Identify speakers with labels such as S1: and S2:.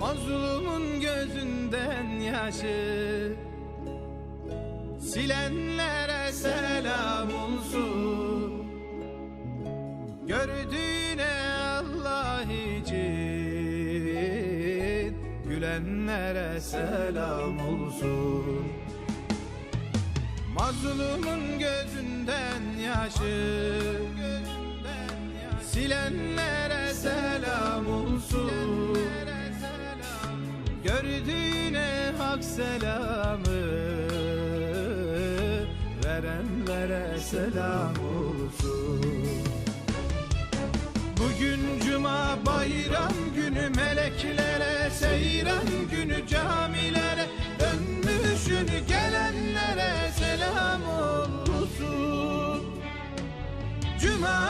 S1: Mazlumun gözünden yaşı Silenlere selam olsun. Gördüğüne Allah için Gülenlere selam olsun. Mazlumun gözünden yaşı Silenlere hak selamı Verenlere selam olsun. Bugün cuma bayram günü Meleklere seyran günü camilere Dönmüşün gelenlere selam olsun. Cuma